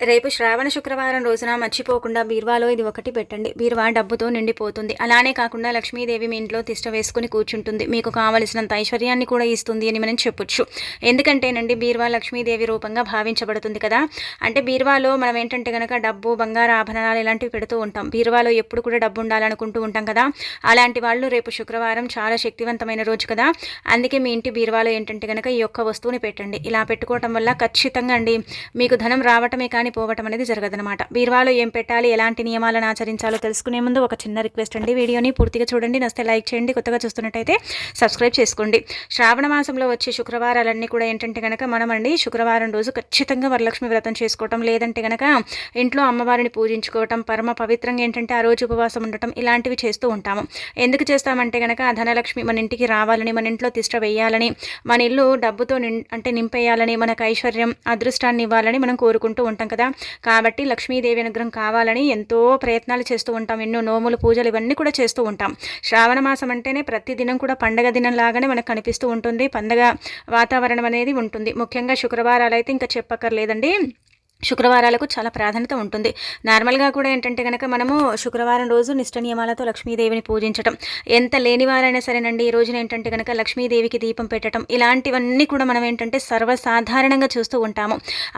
రేపు శ్రావణ శుక్రవారం రోజున మర్చిపోకుండా బీర్వాలో ఇది ఒకటి పెట్టండి. బీర్వా డబ్బుతో నిండిపోతుంది. అలానే కాకుండా లక్ష్మీదేవి మీ ఇంట్లో తిష్ట వేసుకుని కూర్చుంటుంది. మీకు కావలసినంత ఐశ్వర్యాన్ని కూడా ఇస్తుంది అని మనం చెప్పొచ్చు. ఎందుకంటేనండి బీర్వా లక్ష్మీదేవి రూపంగా భావించబడుతుంది కదా? అంటే బీర్వాలో మనం ఏంటంటే కనుక డబ్బు బంగారు ఆభరణాలు ఇలాంటివి పెడుతూ ఉంటాం. బీర్వాలో ఎప్పుడు కూడా డబ్బు ఉండాలనుకుంటూ ఉంటాం కదా? అలాంటి వాళ్ళు రేపు శుక్రవారం చాలా శక్తివంతమైన రోజు కదా? అందుకే మీ ఇంటి బీర్వాలో ఏంటంటే కనుక ఈ యొక్క వస్తువుని పెట్టండి. ఇలా పెట్టుకోవటం వల్ల ఖచ్చితంగా అండి మీకు ధనం రావటమే కానీ పోవటం అనేది జరగదనమాట బీర్వాలో ఏం పెట్టాలి ఎలాంటి నియమాలను ఆచరించాలో తెలుసుకునే ముందు ఒక చిన్న రిక్వెస్ట్ అండి. వీడియోని పూర్తిగా చూడండి. నస్తే లైక్ చేయండి. కొత్తగా చూస్తున్నట్టయితే సబ్స్క్రైబ్ చేసుకోండి. శ్రావణ మాసంలో వచ్చే శుక్రవారాలన్నీ కూడా ఏంటంటే కనుక మనం అండి శుక్రవారం రోజు ఖచ్చితంగా వరలక్ష్మి వ్రతం చేసుకోవటం లేదంటే కనుక ఇంట్లో అమ్మవారిని పూజించుకోవటం పరమ పవిత్రంగా ఏంటంటే ఆ రోజు ఉపవాసం ఉండటం ఇలాంటివి చేస్తూ ఉంటాము. ఎందుకు చేస్తామంటే కనుక ధనలక్ష్మి మన ఇంటికి రావాలని మన ఇంట్లో తిష్ట వేయాలని మన ఇల్లు డబ్బుతో నిం అంటే నింపేయాలని మనకు ఐశ్వర్యం అదృష్టాన్ని ఇవ్వాలని మనం కోరుకుంటూ ఉంటాం కదా. కాబట్టి లక్ష్మీదేవి అనుగ్రహం కావాలని ఎంతో ప్రయత్నాలు చేస్తూ ఉంటాం. ఎన్నో నోములు పూజలు ఇవన్నీ కూడా చేస్తూ ఉంటాం. శ్రావణ మాసం అంటేనే ప్రతి దినం కూడా పండగ దినం లాగానే మనకు కనిపిస్తూ ఉంటుంది. పండగ వాతావరణం అనేది ఉంటుంది. ముఖ్యంగా శుక్రవారాలు అయితే ఇంకా చెప్పక్కర్లేదండి. శుక్రవారాలకు చాలా ప్రాధాన్యత ఉంటుంది. నార్మల్గా కూడా ఏంటంటే కనుక మనము శుక్రవారం రోజు నిష్ట నియమాలతో లక్ష్మీదేవిని పూజించటం. ఎంత లేనివారైనా సరేనండి ఈ రోజున ఏంటంటే కనుక లక్ష్మీదేవికి దీపం పెట్టడం ఇలాంటివన్నీ కూడా మనం ఏంటంటే సర్వసాధారణంగా చూస్తూ ఉంటాము.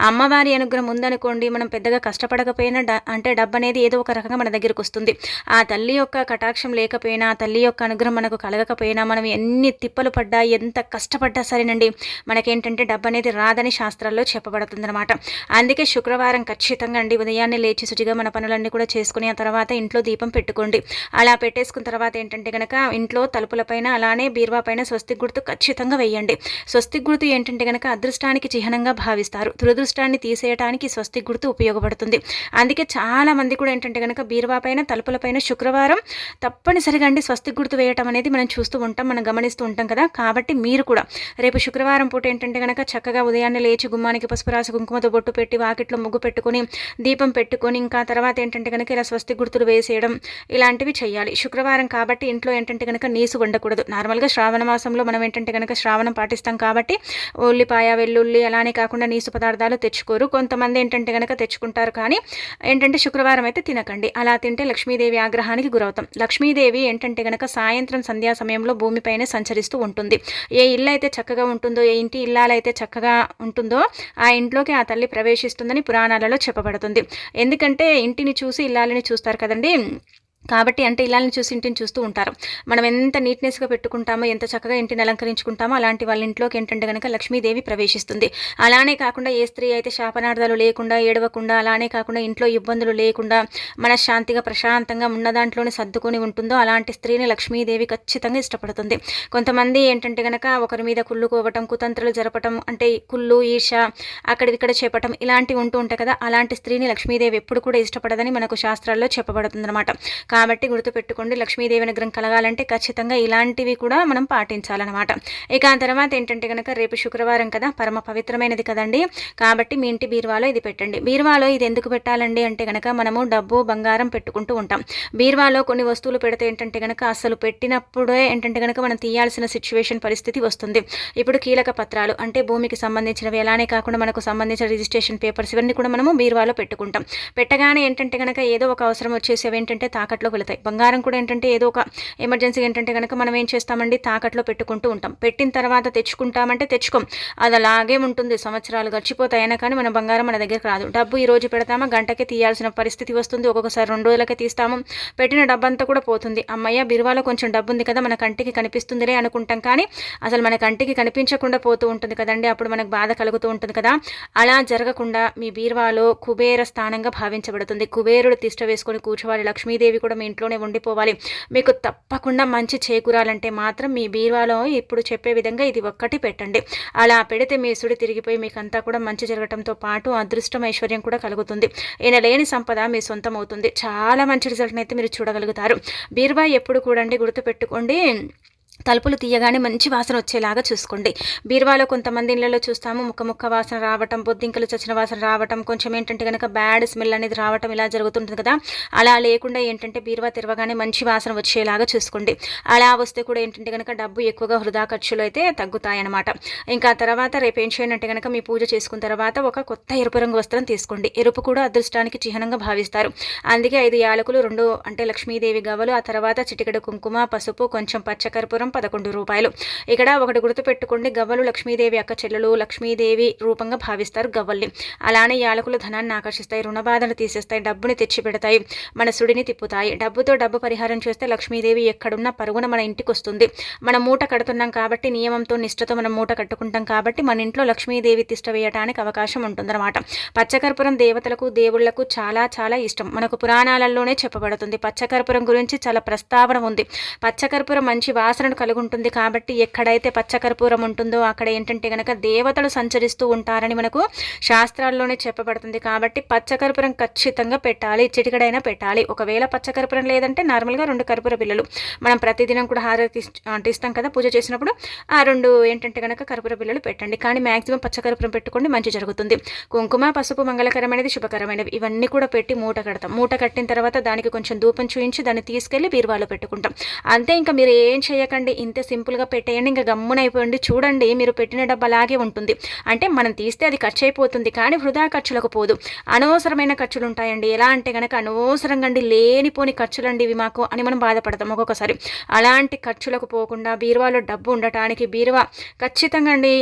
అమ్మవారి అనుగ్రహం ఉందనుకోండి మనం పెద్దగా కష్టపడకపోయినా అంటే డబ్బు అనేది ఏదో ఒక రకంగా మన దగ్గరకు వస్తుంది. ఆ తల్లి యొక్క కటాక్షం లేకపోయినా ఆ తల్లి యొక్క అనుగ్రహం మనకు కలగకపోయినా మనం ఎన్ని తిప్పలు పడ్డా ఎంత కష్టపడ్డా సరేనండి మనకేంటంటే డబ్బు అనేది రాదని శాస్త్రాల్లో చెప్పబడుతుంది అనమాట అందుకే శుక్రవారం ఖచ్చితంగా అండి. ఉదయాన్నే లేచి శుచిగా మన పనులన్నీ కూడా చేసుకుని ఆ తర్వాత ఇంట్లో దీపం పెట్టుకోండి. అలా పెట్టేసుకున్న తర్వాత ఏంటంటే కనుక ఇంట్లో తలుపులపైన అలానే బీర్వా పైన స్వస్తి గుర్తు ఖచ్చితంగా వేయండి. స్వస్తి గుర్తు ఏంటంటే కనుక అదృష్టానికి చిహ్నంగా భావిస్తారు. దురదృష్టాన్ని తీసేయడానికి స్వస్తి గుర్తు ఉపయోగపడుతుంది. అందుకే చాలా మంది కూడా ఏంటంటే కనుక బీర్వా పైన తలుపులపైన శుక్రవారం తప్పనిసరిగా అండి స్వస్తి గుర్తు వేయటం అనేది మనం చూస్తూ ఉంటాం మనం గమనిస్తూ ఉంటాం కదా. కాబట్టి మీరు కూడా రేపు శుక్రవారం పూట ఏంటంటే కనుక చక్కగా ఉదయాన్నే లేచి గుమ్మానికి పసుపు రాసి కుంకుమతో బొట్టు పెట్టి వాకి వాకిట్లో ముగ్గు పెట్టుకొని దీపం పెట్టుకొని ఇంకా తర్వాత ఏంటంటే కనుక ఇలా స్వస్తి గుర్తులు వేసేయడం ఇలాంటివి చేయాలి శుక్రవారం కాబట్టి ఇంట్లో ఏంటంటే కనుక నీసు ఉండకూడదు నార్మల్గా శ్రావణ మాసంలో మనం ఏంటంటే కనుక శ్రావణం పాటిస్తాం కాబట్టి ఉల్లిపాయ వెల్లుల్లి అలానే కాకుండా నీసు పదార్థాలు తెచ్చుకోరు. కొంతమంది ఏంటంటే కనుక తెచ్చుకుంటారు కానీ ఏంటంటే శుక్రవారం అయితే తినకండి. అలా తింటే లక్ష్మీదేవి ఆగ్రహానికి గురవుతాం. లక్ష్మీదేవి ఏంటంటే కనుక సాయంత్రం సంధ్యా సమయంలో భూమిపైనే సంచరిస్తూ ఉంటుంది. ఏ ఇల్లు అయితే చక్కగా ఉంటుందో ఏ ఇంటి ఇల్లాలైతే చక్కగా ఉంటుందో ఆ ఇంట్లోకి ఆ తల్లి ప్రవేశిస్తుంది. ఉంటుందని పురాణాలలో చెప్పబడుతుంది. ఎందుకంటే ఇంటిని చూసి ఇల్లాలని చూస్తారు కదండి. కాబట్టి అంటే ఇలాని చూసి ఇంటిని చూస్తూ ఉంటారు. మనం ఎంత నీట్నెస్గా పెట్టుకుంటామో ఎంత చక్కగా ఇంటిని అలంకరించుకుంటామో అలాంటి వాళ్ళ ఇంట్లోకి ఏంటంటే కనుక లక్ష్మీదేవి ప్రవేశిస్తుంది. అలానే కాకుండా ఏ స్త్రీ అయితే శాపనార్థాలు లేకుండా ఏడవకుండా అలానే కాకుండా ఇంట్లో ఇబ్బందులు లేకుండా మనశ్శాంతిగా ప్రశాంతంగా ఉన్న దాంట్లోనే సర్దుకొని ఉంటుందో అలాంటి స్త్రీని లక్ష్మీదేవి ఖచ్చితంగా ఇష్టపడుతుంది. కొంతమంది ఏంటంటే కనుక ఒకరి మీద కుళ్ళుకోవటం కుతంత్రులు జరపటం అంటే కుళ్ళు ఈర్ష అక్కడిక్కడ చెప్పటం ఇలాంటివి ఉంటూ ఉంటాయి కదా అలాంటి స్త్రీని లక్ష్మీదేవి ఎప్పుడు కూడా ఇష్టపడదని మనకు శాస్త్రాల్లో చెప్పబడుతుంది అనమాట కాబట్టి గుర్తుపెట్టుకోండి లక్ష్మీదేవి అనుగ్రహం కలగాలంటే ఖచ్చితంగా ఇలాంటివి కూడా మనం పాటించాలన్నమాట. ఇక ఆ తర్వాత ఏంటంటే కనుక రేపు శుక్రవారం కదా పరమ పవిత్రమైనది కదండి. కాబట్టి మీ ఇంటి బీరువాలో ఇది పెట్టండి. బీరువాలో ఇది ఎందుకు పెట్టాలండి అంటే కనుక మనము డబ్బు బంగారం పెట్టుకుంటూ ఉంటాం. బీరువాలో కొన్ని వస్తువులు పెడితే ఏంటంటే కనుక అసలు పెట్టినప్పుడే ఏంటంటే కనుక మనం తీయాల్సిన సిచ్యువేషన్ పరిస్థితి వస్తుంది. ఇప్పుడు కీలక పత్రాలు అంటే భూమికి సంబంధించినవి ఎలానే కాకుండా మనకు సంబంధించిన రిజిస్ట్రేషన్ పేపర్స్ ఇవన్నీ కూడా మనము బీరువాలో పెట్టుకుంటాం. పెట్టగానే ఏంటంటే కనుక ఏదో ఒక అవసరం వచ్చేసేవి ఏంటంటే తాకట్టు తాకట్లోకి వెళతాయి. బంగారం కూడా ఏంటంటే ఏదో ఒక ఎమర్జెన్సీ ఏంటంటే కనుక మనం ఏం చేస్తామండి? తాకట్లో పెట్టుకుంటూ ఉంటాం. పెట్టిన తర్వాత తెచ్చుకుంటామంటే తెచ్చుకోం. అది అలాగే ఉంటుంది. సంవత్సరాలు గడిచిపోతాయినా కానీ మన బంగారం మన దగ్గరకు రాదు. డబ్బు ఈ రోజు పెడతామా? గంటకే తీయాల్సిన పరిస్థితి వస్తుంది. ఒక్కొక్కసారి రెండు రోజులకే తీస్తాము. పెట్టిన డబ్బంతా కూడా పోతుంది. అమ్మయ్య బిరువాలో కొంచెం డబ్బు ఉంది కదా మన కంటికి కనిపిస్తుందిలే అనుకుంటాం కానీ అసలు మన కంటికి కనిపించకుండా పోతూ ఉంటుంది కదండి. అప్పుడు మనకు బాధ కలుగుతూ ఉంటుంది కదా. అలా జరగకుండా మీ బీరువాలో కుబేర స్థానంగా భావించబడుతుంది. కుబేరుడు తిష్ట వేసుకొని కూర్చోవాలి. లక్ష్మీదేవి కూడా మీ ఇంట్లోనే ఉండిపోవాలి. మీకు తప్పకుండా మంచి చేకూరాలంటే మాత్రం మీ బీరువాలో ఇప్పుడు చెప్పే విధంగా ఇది ఒక్కటి పెట్టండి. అలా పెడితే మీ సుడి తిరిగిపోయి మీకంతా కూడా మంచి జరగడంతో పాటు అదృష్టం ఐశ్వర్యం కూడా కలుగుతుంది. ఈయన లేని సంపద మీ సొంతం అవుతుంది చాలా మంచి రిజల్ట్ని అయితే మీరు చూడగలుగుతారు. బీరువా ఎప్పుడు కూడా గుర్తుపెట్టుకోండి. తలుపులు తీయగానే మంచి వాసన వచ్చేలాగా చూసుకోండి. బీరువాలో కొంతమంది ఇళ్ళలో చూస్తాము ముక్క ముక్క వాసన రావటం బొద్దింకలు చచ్చిన వాసన రావటం కొంచెం ఏంటంటే కనుక బ్యాడ్ స్మెల్ అనేది రావటం ఇలా జరుగుతుంటుంది కదా. అలా లేకుండా ఏంటంటే బీరువా తెరవగానే మంచి వాసన వచ్చేలాగా చూసుకోండి. అలా వస్తే కూడా ఏంటంటే కనుక డబ్బు ఎక్కువగా వృధా ఖర్చులు అయితే తగ్గుతాయన్నమాట. ఇంకా తర్వాత రేపు ఏం చేయనంటే కనుక మీ పూజ చేసుకున్న తర్వాత ఒక కొత్త ఎరుపు రంగు వస్త్రం తీసుకోండి. ఎరుపు కూడా అదృష్టానికి చిహ్నంగా భావిస్తారు. అందుకే ఐదు యాలకులు రెండు అంటే లక్ష్మీదేవి గవ్వలు ఆ తర్వాత చిటికెడు కుంకుమ పసుపు కొంచెం పచ్చకర్పూరం పదకొండు రూపాయలు. ఇక్కడ ఒకటి గుర్తుపెట్టుకోండి గవ్వలు లక్ష్మీదేవి అక్క చెల్లెలు లక్ష్మీదేవి రూపంగా భావిస్తారు గవ్వల్ని. అలానే యాలకులు ధనాన్ని ఆకర్షిస్తాయి రుణబాధను తీసేస్తాయి డబ్బుని తెచ్చి పెడతాయి మన సుడిని తిప్పుతాయి. డబ్బుతో డబ్బు పరిహారం చేస్తే లక్ష్మీదేవి ఎక్కడున్నా పరుగున మన ఇంటికి వస్తుంది మన మూట కడుతున్నాం కాబట్టి నియమంతో నిష్ఠతో మనం మూట కట్టుకుంటాం కాబట్టి మన ఇంట్లో లక్ష్మీదేవి తిష్ట వేయడానికి అవకాశం ఉంటుందన్నమాట. పచ్చకర్పూరం దేవతలకు దేవుళ్ళకు చాలా చాలా ఇష్టం. మనకు పురాణాలలోనే చెప్పబడుతుంది. పచ్చకర్పూరం గురించి చాలా ప్రస్తావన ఉంది. పచ్చకర్పూరం మంచి వాసనను కలిగి ఉంటుంది కాబట్టి ఎక్కడైతే పచ్చకర్పూరం ఉంటుందో అక్కడ ఏంటంటే కనుక దేవతలు సంచరిస్తూ ఉంటారని మనకు శాస్త్రాల్లోనే చెప్పబడుతుంది. కాబట్టి పచ్చకర్పూరం ఖచ్చితంగా పెట్టాలి చిటికడైనా పెట్టాలి. ఒకవేళ పచ్చకర్పూరం లేదంటే నార్మల్గా రెండు కర్పూర బిల్లలు మనం ప్రతిదినం కూడా హారతి అంటిస్తాం కదా పూజ చేసినప్పుడు ఆ రెండు ఏంటంటే కనుక కర్పూర బిల్లలు పెట్టండి. కానీ మ్యాక్సిమం పచ్చకర్పూరం పెట్టుకోండి మంచి జరుగుతుంది. కుంకుమ పసుపు మంగళకరమైనది శుభకరమైనవి ఇవన్నీ కూడా పెట్టి మూట కడతాం. మూట కట్టిన తర్వాత దానికి కొంచెం ధూపం చూయించి దాన్ని తీసుకెళ్ళి బీరువాలో పెట్టుకుంటాం. అంతే ఇంకా మీరు ఏం చేయకండి. ఇంత సింపుల్గా పెట్టేయండి ఇంకా గమ్మునైపోయింది చూడండి మీరు పెట్టిన డబ్బు అలాగే ఉంటుంది. అంటే మనం తీస్తే అది ఖర్చు అయిపోతుంది కానీ వృధా ఖర్చులకు పోదు. అనవసరమైన ఖర్చులు ఉంటాయండి ఎలా అంటే కనుక అనవసరంగా అండి లేనిపోని ఖర్చులండి ఇవి మాకు అని మనం బాధపడతాం ఒక్కొక్కసారి. అలాంటి ఖర్చులకు పోకుండా బీరువాలో డబ్బు ఉండటానికి బీరువా ఖచ్చితంగా అండి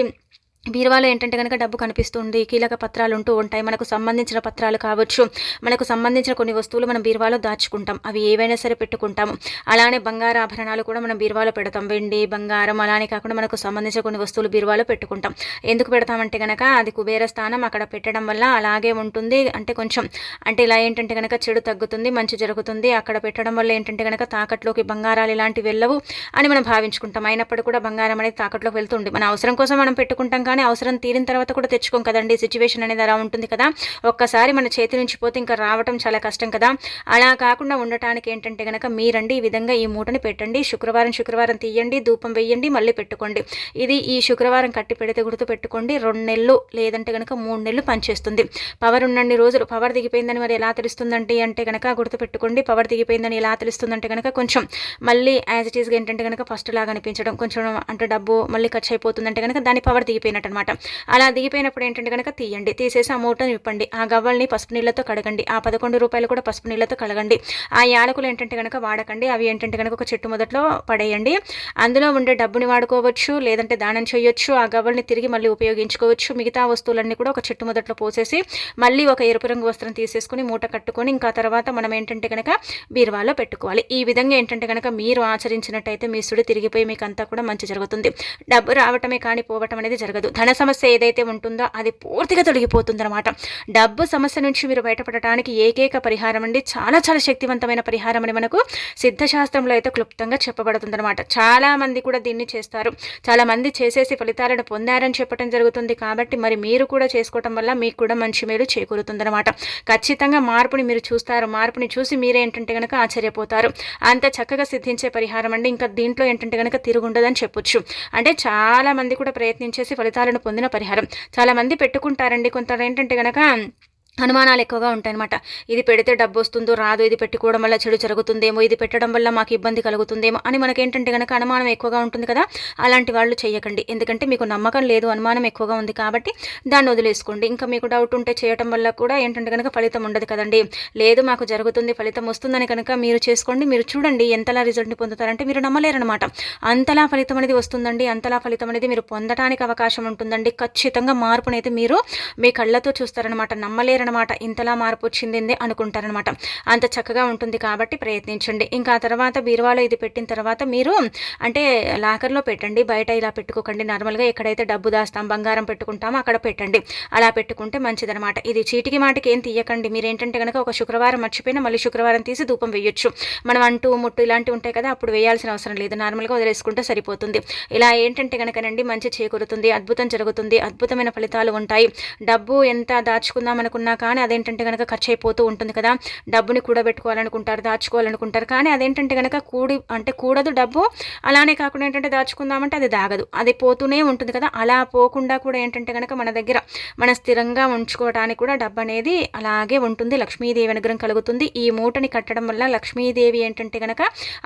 బీరువాలో ఏంటంటే కనుక డబ్బు కనిపిస్తుంది కీలక పత్రాలు ఉంటూ ఉంటాయి మనకు సంబంధించిన పత్రాలు కావచ్చు. మనకు సంబంధించిన కొన్ని వస్తువులు మనం బీరువాలో దాచుకుంటాం అవి ఏవైనా సరే పెట్టుకుంటాము. అలానే బంగారు ఆభరణాలు కూడా మనం బీరువాలో పెడతాం వెండి బంగారం అలానే కాకుండా మనకు సంబంధించిన కొన్ని వస్తువులు బీరువాలో పెట్టుకుంటాం. ఎందుకు పెడతామంటే కనుక అది కుబేర స్థానం అక్కడ పెట్టడం వల్ల అలాగే ఉంటుంది. అంటే కొంచెం అంటే ఇలా ఏంటంటే కనుక చెడు తగ్గుతుంది మంచి జరుగుతుంది అక్కడ పెట్టడం వల్ల ఏంటంటే కనుక తాకట్లోకి బంగారాలు ఇలాంటివి వెళ్ళవు అని మనం భావించుకుంటాం. అయినప్పుడు కూడా బంగారం అనేది తాకట్లోకి వెళ్తుంది మన అవసరం కోసం మనం పెట్టుకుంటాం కానీ అవసరం తీరిన తర్వాత కూడా తెచ్చుకోం కదండి. సిచ్యువేషన్ అనేది అలా ఉంటుంది కదా. ఒక్కసారి మన చేతి నుంచి పోతే ఇంకా రావటం చాలా కష్టం కదా. అలా కాకుండా ఉండటానికి ఏంటంటే కనుక మీరండి ఈ విధంగా ఈ మూటని పెట్టండి. శుక్రవారం శుక్రవారం తీయండి. ధూపం వేయండి మళ్ళీ పెట్టుకోండి. ఇది ఈ శుక్రవారం కట్టి పెడితే గుర్తు పెట్టుకోండి. రెండు నెలలు లేదంటే కనుక మూడు నెలలు పనిచేస్తుంది. పవర్ ఉన్నన్ని రోజులు పవర్ దిగిపోయిందని మరి ఎలా తెలుస్తుందండి అంటే కనుక గుర్తుపెట్టుకోండి పవర్ దిగిపోయిందని ఎలా తెలుస్తుందంటే కనుక కొంచెం మళ్ళీ యాజ్ ఇట్ ఈస్గా ఏంటంటే కనుక ఫస్ట్ లాగా అనిపించడం కొంచెం అంటే డబ్బు మళ్ళీ ఖర్చు అయిపోతుందంటే కనుక దాని పవర్ దిగిపోయినట్టు అయిపోయినట్టు అనమాట అలా దిగిపోయినప్పుడు ఏంటంటే కనుక తీయండి తీసేసి ఆ మూటను ఇప్పండి ఆ గవ్వల్ని పసుపు నీళ్ళతో కడగండి ఆ పదకొండు రూపాయలు కూడా పసుపు నీళ్ళతో కడగండి. ఆ యాలకులు ఏంటంటే కనుక వాడకండి అవి ఏంటంటే కనుక ఒక చెట్టు మొదట్లో పడేయండి. అందులో ఉండే డబ్బుని వాడుకోవచ్చు లేదంటే దానం చేయొచ్చు ఆ గవ్వల్ని తిరిగి మళ్ళీ ఉపయోగించుకోవచ్చు. మిగతా వస్తువులన్నీ కూడా ఒక చెట్టు మొదట్లో పోసేసి మళ్ళీ ఒక ఎరుపు రంగు వస్త్రం తీసేసుకుని మూట కట్టుకొని ఇంకా తర్వాత మనం ఏంటంటే కనుక బీరువాలో పెట్టుకోవాలి. ఈ విధంగా ఏంటంటే కనుక మీరు ఆచరించినట్టయితే మీ సుడి తిరిగిపోయి మీకు అంతా కూడా మంచి జరుగుతుంది. డబ్బు రావటమే కానీ పోవటం అనేది జరగదు. ధన సమస్య ఏదైతే ఉంటుందో అది పూర్తిగా తొలగిపోతుందన్నమాట. డబ్బు సమస్య నుంచి మీరు బయటపడటానికి ఏకైక పరిహారం అండి చాలా చాలా శక్తివంతమైన పరిహారం అని మనకు సిద్ధశాస్త్రంలో అయితే క్లుప్తంగా చెప్పబడుతుందన్నమాట. చాలామంది కూడా దీన్ని చేస్తారు. చాలామంది చేసేసి ఫలితాలను పొందారని చెప్పడం జరుగుతుంది కాబట్టి మరి మీరు కూడా చేసుకోవటం వల్ల మీకు కూడా మంచి మేలు చేకూరుతుందన్నమాట. ఖచ్చితంగా మార్పుని మీరు చూస్తారు. మార్పుని చూసి మీరేంటంటే కనుక ఆశ్చర్యపోతారు. అంత చక్కగా సిద్ధించే పరిహారం అండి. ఇంకా దీంట్లో ఏంటంటే కనుక తిరుగుండదని చెప్పొచ్చు. అంటే చాలా మంది కూడా ప్రయత్నించేసి ఫలితాలను పొందిన పరిహారం. చాలామంది పెట్టుకుంటారండి. కొంత ఏంటంటే కనుక అనుమానాలు ఎక్కువగా ఉంటాయన్నమాట. ఇది పెడితే డబ్బు వస్తుందో రాదు ఇది పెట్టుకోవడం వల్ల చెడు జరుగుతుందేమో ఇది పెట్టడం వల్ల మాకు ఇబ్బంది కలుగుతుందేమో అని మనకేంటంటే కనుక అనుమానం ఎక్కువగా ఉంటుంది కదా అలాంటి వాళ్ళు చేయకండి. ఎందుకంటే మీకు నమ్మకం లేదు అనుమానం ఎక్కువగా ఉంది కాబట్టి దాన్ని వదిలేసుకోండి. ఇంకా మీకు డౌట్ ఉంటే చేయటం వల్ల కూడా ఏంటంటే కనుక ఫలితం ఉండదు కదండి. లేదు మాకు జరుగుతుంది ఫలితం వస్తుందని కనుక మీరు చేసుకోండి మీరు చూడండి ఎంతలా రిజల్ట్ని పొందుతారంటే మీరు నమ్మలేరనమాట అంతలా ఫలితం అనేది వస్తుందండి అంతలా ఫలితం అనేది మీరు పొందడానికి అవకాశం ఉంటుందండి. ఖచ్చితంగా మార్పునైతే మీరు మీ కళ్ళతో చూస్తారనమాట నమ్మలేరు అనమాట ఇంతలా మార్పు వచ్చింది అనుకుంటారనమాట అంత చక్కగా ఉంటుంది కాబట్టి ప్రయత్నించండి. ఇంకా తర్వాత బీరువాలో ఇది పెట్టిన తర్వాత మీరు అంటే లాకర్లో పెట్టండి బయట ఇలా పెట్టుకోకండి. నార్మల్గా ఎక్కడైతే డబ్బు దాస్తాం బంగారం పెట్టుకుంటామో అక్కడ పెట్టండి. అలా పెట్టుకుంటే మంచిదనమాట ఇది చీటికి మాటికి ఏం తీయకండి. మీరు ఏంటంటే కనుక ఒక శుక్రవారం మర్చిపోయినా మళ్ళీ శుక్రవారం తీసి ధూపం వేయొచ్చు. మనం అంటూ ముట్టు ఇలాంటివి ఉంటాయి కదా అప్పుడు వేయాల్సిన అవసరం లేదు. నార్మల్గా వదిలేసుకుంటే సరిపోతుంది. ఇలా ఏంటంటే కనుకనండి మంచి చేకూరుతుంది అద్భుతం జరుగుతుంది అద్భుతమైన ఫలితాలు ఉంటాయి. డబ్బు ఎంత దాచుకుందాం అనుకున్నా కానీ అదేంటంటే కనుక ఖర్చు అయిపోతూ ఉంటుంది కదా డబ్బుని కూడబెట్టుకోవాలనుకుంటారు దాచుకోవాలనుకుంటారు. కానీ అదేంటంటే కనుక కూడి అంటే కూడదు డబ్బు అలానే కాకుండా ఏంటంటే దాచుకుందామంటే అది దాగదు. అది పోతూనే ఉంటుంది కదా అలా పోకుండా కూడా ఏంటంటే కనుక మన దగ్గర మన స్థిరంగా ఉంచుకోవడానికి కూడా డబ్బు అనేది అలాగే ఉంటుంది లక్ష్మీదేవి అనుగ్రహం కలుగుతుంది. ఈ మూటని కట్టడం వల్ల లక్ష్మీదేవి ఏంటంటే కనుక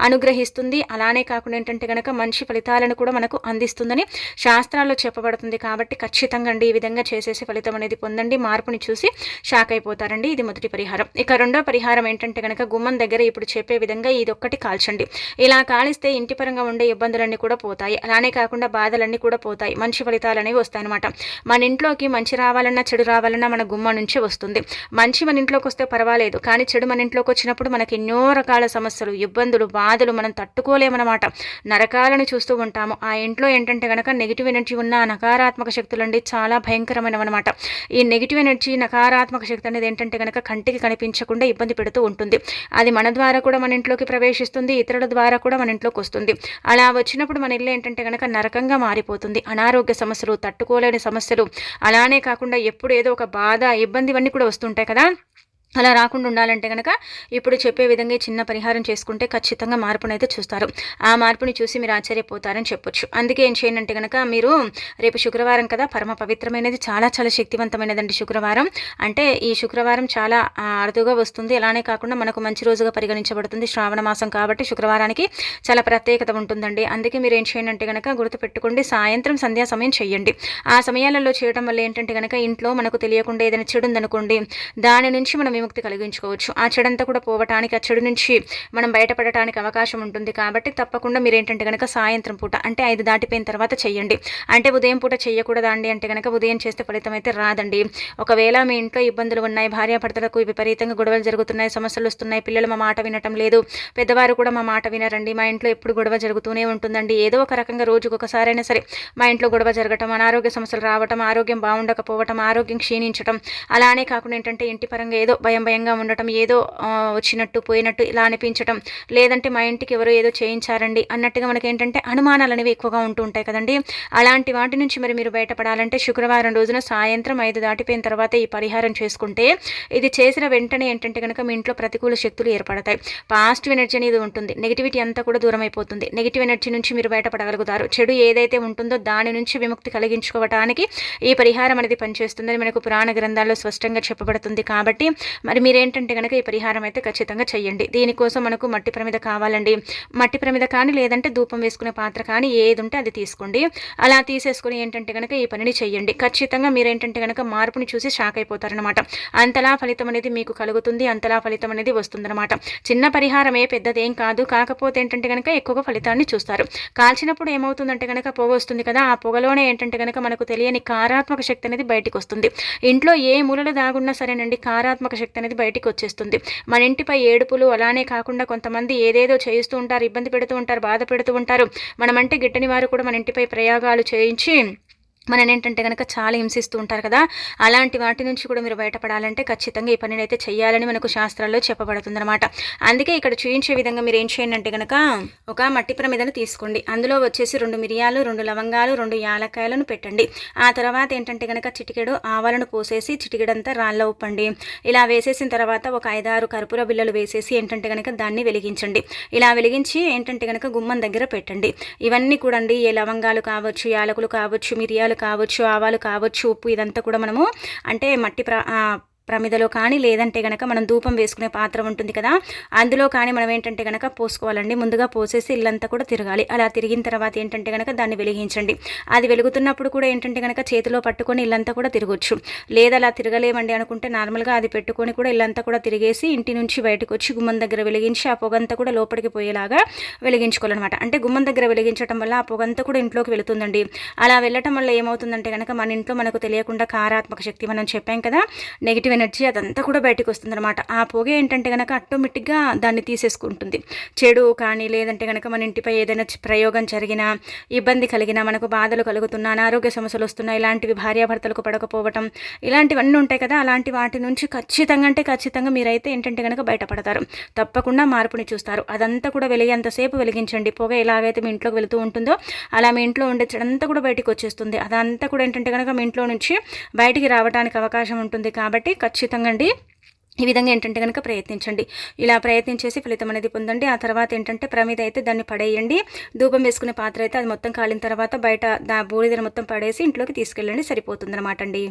అనుగ్రహిస్తుంది అలానే కాకుండా ఏంటంటే కనుక మంచి ఫలితాలను కూడా మనకు అందిస్తుందని శాస్త్రాల్లో చెప్పబడుతుంది. కాబట్టి ఖచ్చితంగా అండి ఈ విధంగా చేసేసి ఫలితం అనేది పొందండి. మార్పుని చూసి షాక్ అయిపోతారండి ఇది మొదటి పరిహారం. ఇక రెండో పరిహారం ఏంటంటే కనుక గుమ్మం దగ్గర ఇప్పుడు చెప్పే విధంగా ఇది ఒక్కటి కాల్చండి. ఇలా కాలిస్తే ఇంటి పరంగా ఉండే ఇబ్బందులన్నీ కూడా పోతాయి. అలానే కాకుండా బాధలన్నీ కూడా పోతాయి. మంచి ఫలితాలు అనేవి వస్తాయన్నమాట. మన ఇంట్లోకి మంచి రావాలన్నా చెడు రావాలన్నా మన గుమ్మ నుంచే వస్తుంది. మంచి మన ఇంట్లోకి వస్తే పర్వాలేదు. కానీ చెడు మన ఇంట్లోకి వచ్చినప్పుడు మనకి ఎన్నో రకాల సమస్యలు ఇబ్బందులు బాధలు మనం తట్టుకోలేమన్నమాట. నరకాలను చూస్తూ ఉంటాము. ఆ ఇంట్లో ఏంటంటే కనుక నెగిటివ్ ఎనర్జీ ఉన్న నకారాత్మక శక్తులు అండి చాలా భయంకరమైనవన్నమాట. ఈ నెగిటివ్ ఎనర్జీ నకారా నకారాత్మక శక్తి అనేది ఏంటంటే కనుక కంటికి కనిపించకుండా ఇబ్బంది పెడుతూ ఉంటుంది. అది మన ద్వారా కూడా మన ఇంట్లోకి ప్రవేశిస్తుంది ఇతరుల ద్వారా కూడా మన ఇంట్లోకి వస్తుంది. అలా వచ్చినప్పుడు మన ఇల్లు ఏంటంటే కనుక నరకంగా మారిపోతుంది. అనారోగ్య సమస్యలు తట్టుకోలేని సమస్యలు అలానే కాకుండా ఎప్పుడు ఏదో ఒక బాధ ఇబ్బంది ఇవన్నీ కూడా వస్తుంటాయి కదా. అలా రాకుండా ఉండాలంటే కనుక ఇప్పుడు చెప్పే విధంగా చిన్న పరిహారం చేసుకుంటే ఖచ్చితంగా మార్పునైతే చూస్తారు. ఆ మార్పుని చూసి మీరు ఆశ్చర్యపోతారని చెప్పొచ్చు. అందుకే ఏం చేయనంటే కనుక మీరు రేపు శుక్రవారం కదా పరమ పవిత్రమైనది చాలా చాలా శక్తివంతమైనదండి శుక్రవారం. అంటే ఈ శుక్రవారం చాలా అరుదుగా వస్తుంది. అలానే కాకుండా మనకు మంచి రోజుగా పరిగణించబడుతుంది శ్రావణ మాసం కాబట్టి శుక్రవారానికి చాలా ప్రత్యేకత ఉంటుందండి. అందుకే మీరు ఏం చేయనంటే కనుక గుర్తుపెట్టుకోండి సాయంత్రం సంధ్యా సమయం చేయండి. ఆ సమయాలలో చేయడం వల్ల ఏంటంటే కనుక ఇంట్లో మనకు తెలియకుండా ఏదైనా చెడు ఉందనుకోండి దాని నుంచి మనం విముక్తి కలిగించుకోవచ్చు. ఆ చెడంతా కూడా పోవటానికి ఆ చెడు నుంచి మనం బయటపడటానికి అవకాశం ఉంటుంది. కాబట్టి తప్పకుండా మీరు ఏంటంటే కనుక సాయంత్రం పూట అంటే ఐదు దాటిపోయిన తర్వాత చేయండి అంటే ఉదయం పూట చేయకూడదండి అంటే కనుక ఉదయం చేస్తే ఫలితం అయితే రాదండి. ఒకవేళ మీ ఇంట్లో ఇబ్బందులు ఉన్నాయి భార్యాభర్తలకు విపరీతంగా గొడవలు జరుగుతున్నాయి సమస్యలు వస్తున్నాయి పిల్లలు మా మాట వినటం లేదు పెద్దవారు కూడా మా మాట వినరండి. మా ఇంట్లో ఎప్పుడు గొడవ జరుగుతూనే ఉంటుందండి. ఏదో ఒక రకంగా రోజుకు ఒకసారైనా సరే మా ఇంట్లో గొడవ జరగటం అనారోగ్య సమస్యలు రావటం ఆరోగ్యం బాగుండకపోవటం ఆరోగ్యం క్షీణించటం అలానే కాకుండా ఏంటంటే ఇంటి పరంగా ఏదో భయం భయంగా ఉండటం ఏదో వచ్చినట్టు పోయినట్టు ఇలా అనిపించటం లేదంటే మా ఇంటికి ఎవరో ఏదో చేయించారండి అన్నట్టుగా మనకి ఏంటంటే అనుమానాలు అనేవి ఎక్కువగా ఉంటూ ఉంటాయి కదండి. అలాంటి వాటి నుంచి మరి మీరు బయటపడాలంటే శుక్రవారం రోజున సాయంత్రం ఐదు దాటిపోయిన తర్వాత ఈ పరిహారం చేసుకుంటే ఇది చేసిన వెంటనే ఏంటంటే కనుక మీ ఇంట్లో ప్రతికూల శక్తులు ఏర్పడతాయి. పాజిటివ్ ఎనర్జీ అనేది ఉంటుంది. నెగిటివిటీ అంతా కూడా దూరం అయిపోతుంది. నెగిటివ్ ఎనర్జీ నుంచి మీరు బయటపడగలుగుతారు. చెడు ఏదైతే ఉంటుందో దాని నుంచి విముక్తి కలిగించుకోవటానికి ఈ పరిహారం అనేది పనిచేస్తుందని మనకు పురాణ గ్రంథాల్లో స్పష్టంగా చెప్పబడుతుంది కాబట్టి మరి మీరేంటంటే కనుక ఈ పరిహారం అయితే ఖచ్చితంగా చేయండి దీనికోసం మనకు మట్టి ప్రమిద కావాలండి. మట్టి ప్రమిద కానీ లేదంటే ధూపం వేసుకునే పాత్ర కానీ ఏది ఉంటే అది తీసుకోండి. అలా తీసేసుకుని ఏంటంటే కనుక ఈ పనిని చేయండి ఖచ్చితంగా మీరేంటంటే కనుక మార్పుని చూసి షాక్ అయిపోతారనమాట అంతలా ఫలితం అనేది మీకు కలుగుతుంది అంతలా ఫలితం అనేది వస్తుందన్నమాట. చిన్న పరిహారమే పెద్దదేం కాదు. కాకపోతే ఏంటంటే కనుక ఎక్కువగా ఫలితాన్ని చూస్తారు. కాల్చినప్పుడు ఏమవుతుందంటే కనుక పొగ వస్తుంది కదా ఆ పొగలోనే ఏంటంటే కనుక మనకు తెలియని కారాత్మక శక్తి అనేది బయటికి వస్తుంది ఇంట్లో ఏ మూలలో దాగున్నా సరేనండి కారాత్మక శక్తి అనేది బయటికి వచ్చేస్తుంది. మన ఇంటిపై ఏడుపులు అలానే కాకుండా కొంతమంది ఏదేదో చేయిస్తూ ఉంటారు ఇబ్బంది పెడుతూ ఉంటారు బాధ పెడుతూ ఉంటారు. మనమంటే గిట్టని వారు కూడా మన ఇంటిపై ప్రయోగాలు చేయించి మనని ఏంటంటే కనుక చాలా హింసిస్తూ ఉంటారు కదా అలాంటి వాటి నుంచి కూడా మీరు బయటపడాలంటే ఖచ్చితంగా ఈ పనిని అయితే చేయాలని మనకు శాస్త్రాల్లో చెప్పబడుతుంది అనమాట అందుకే ఇక్కడ చూయించే విధంగా మీరు ఏం చేయండి అంటే కనుక ఒక మట్టి ప్రమిదను తీసుకోండి. అందులో వచ్చేసి రెండు మిరియాలు రెండు లవంగాలు రెండు యాలకాయలను పెట్టండి. ఆ తర్వాత ఏంటంటే కనుక చిటికెడు ఆవాలను పోసేసి చిటికెడంతా రాళ్ళ ఉప్పండి. ఇలా వేసేసిన తర్వాత ఒక ఐదారు కర్పూర బిల్లలు వేసేసి ఏంటంటే కనుక దాన్ని వెలిగించండి. ఇలా వెలిగించి ఏంటంటే కనుక గుమ్మం దగ్గర పెట్టండి. ఇవన్నీ కూడా ఏ లవంగాలు కావచ్చు యాలకులు కావచ్చు మిరియాలు కావచ్చు ఆవాలు కావచ్చు ఉప్పు ఇదంతా కూడా మనము అంటే మట్టి ప్ర ప్రమిదలో కానీ లేదంటే కనుక మనం ధూపం వేసుకునే పాత్ర ఉంటుంది కదా అందులో కానీ మనం ఏంటంటే కనుక పోసుకోవాలండి. ముందుగా పోసేసి ఇల్లంతా కూడా తిరగాలి. అలా తిరిగిన తర్వాత ఏంటంటే కనుక దాన్ని వెలిగించండి. అది వెలుగుతున్నప్పుడు కూడా ఏంటంటే కనుక చేతిలో పట్టుకొని ఇల్లంతా కూడా తిరగొచ్చు. లేదా అలా తిరగలేమండి అనుకుంటే నార్మల్గా అది పెట్టుకొని కూడా ఇల్లంతా కూడా తిరిగేసి ఇంటి నుంచి బయటకు వచ్చి గుమ్మం దగ్గర వెలిగించి ఆ పొగంతా కూడా లోపలికి పోయేలాగా వెలిగించుకోవాలన్నమాట. అంటే గుమ్మం దగ్గర వెలిగించడం వల్ల ఆ పొగంతా కూడా ఇంట్లోకి వెళుతుందండి. అలా వెళ్ళటం వల్ల ఏమవుతుందంటే కనుక మన ఇంట్లో మనకు తెలియకుండా కారాత్మక శక్తి మనం చెప్పాం కదా నెగిటివ్ నెగిటివ్ ఎనర్జీ అదంతా కూడా బయటకు వస్తుంది అనమాట ఆ పొగ ఏంటంటే కనుక ఆటోమేటిక్గా దాన్ని తీసేసుకుంటుంది. చెడు కానీ లేదంటే కనుక మన ఇంటిపై ఏదైనా ప్రయోగం జరిగినా ఇబ్బంది కలిగినా మనకు బాధలు కలుగుతున్నా అనారోగ్య సమస్యలు వస్తున్నా ఇలాంటివి భార్యాభర్తలకు పడకపోవటం ఇలాంటివన్నీ ఉంటాయి కదా అలాంటి వాటి నుంచి ఖచ్చితంగా అంటే ఖచ్చితంగా మీరైతే ఏంటంటే కనుక బయటపడతారు. తప్పకుండా మార్పుని చూస్తారు. అదంతా కూడా వెలిగేంతసేపు వెలిగించండి. పొగ ఎలాగైతే మీ ఇంట్లోకి వెళుతూ ఉంటుందో అలా మీ ఇంట్లో ఉండే చెడంతా కూడా బయటకు వచ్చేస్తుంది అదంతా కూడా ఏంటంటే కనుక మీ ఇంట్లో నుంచి బయటికి రావడానికి అవకాశం ఉంటుంది కాబట్టి ఖచ్చితంగా అండి. ఈ విధంగా ఏంటంటే కనుక ప్రయత్నించండి. ఇలా ప్రయత్నించేసి ఫలితం అనేది పొందండి. ఆ తర్వాత ఏంటంటే ప్రమిద అయితే దాన్ని పడేయండి. ధూపం వేసుకునే పాత్ర అయితే అది మొత్తం కాలిన తర్వాత బయట దా బూడిదను మొత్తం పడేసి ఇంట్లోకి తీసుకెళ్ళండి. సరిపోతుందన్నమాట అండి.